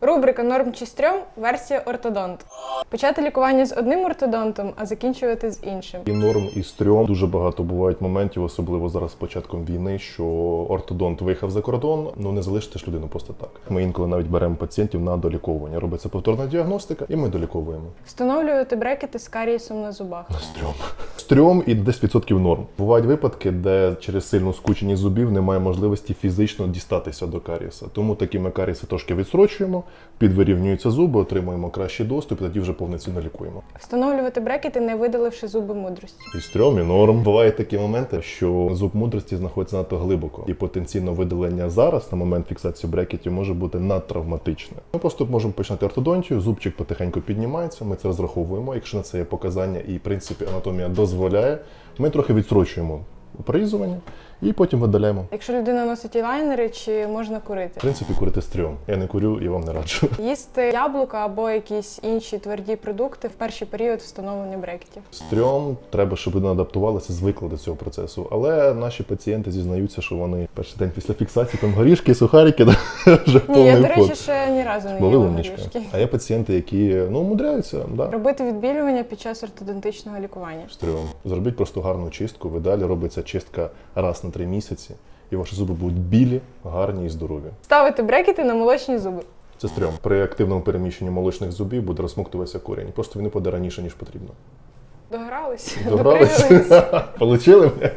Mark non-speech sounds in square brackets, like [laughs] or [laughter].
Рубрика Норм чи стрьом, версія ортодонт. Почати лікування з одним ортодонтом, а закінчувати з іншим. І норм, і стрьом. Дуже багато бувають моментів, особливо зараз з початком війни, що ортодонт виїхав за кордон, ну не залишити ж людину просто так. Ми інколи навіть беремо пацієнтів на доліковування. Робиться повторна діагностика, і ми доліковуємо. Встановлювати брекети з карієсом на зубах. Стрьом. Стрьом і десь відсотків норм. Бувають випадки, де через сильну скученість зубів немає можливості фізично дістатися до карієса. Тому такі ми карієси трошки відстрочуємо, підвирівнюються зуби, отримуємо кращий доступ, і тоді вже повноцінно лікуємо. Встановлювати брекети, не видаливши зуби мудрості. І стрьом, і норм. Бувають такі моменти, що зуб мудрості знаходиться надто глибоко, і потенційно видалення зараз на момент фіксації брекетів може бути надтравматичне. Ми просто можемо починати ортодонтію, зубчик потихеньку піднімається. Ми це розраховуємо. Якщо на це є показання і в принципі анатомія дозволяє, ми трохи відстрочуємо прорізування і потім видаляємо. Якщо людина носить лайнери, чи можна курити? В принципі, курити стрьом. Я не курю і вам не раджу. [laughs] Їсти яблука або якісь інші тверді продукти в перший період встановлення брекетів. Стрьом треба, щоб людина адаптувалася, звикла до цього процесу. Але наші пацієнти зізнаються, що вони перший день після фіксації там горішки, сухарики, [laughs] да, вже Ні, я, до речі, ход. ще ні разу не Були їла умнічка. горішки. А є пацієнти, які ну умудряються, да. Робити відбілювання під час ортодонтичного лікування. Стрьом. Зробіть просто гарну чистку. В ідеалі робиться чистка раз на три місяці, і ваші зуби будуть білі, гарні і здорові. Ставити брекети на молочні зуби. Це стрьом. При активному переміщенні молочних зубів буде розсмоктуватися корінь. Просто він не паде раніше, ніж потрібно. Догрались? Догрались? [laughs] Получили мене?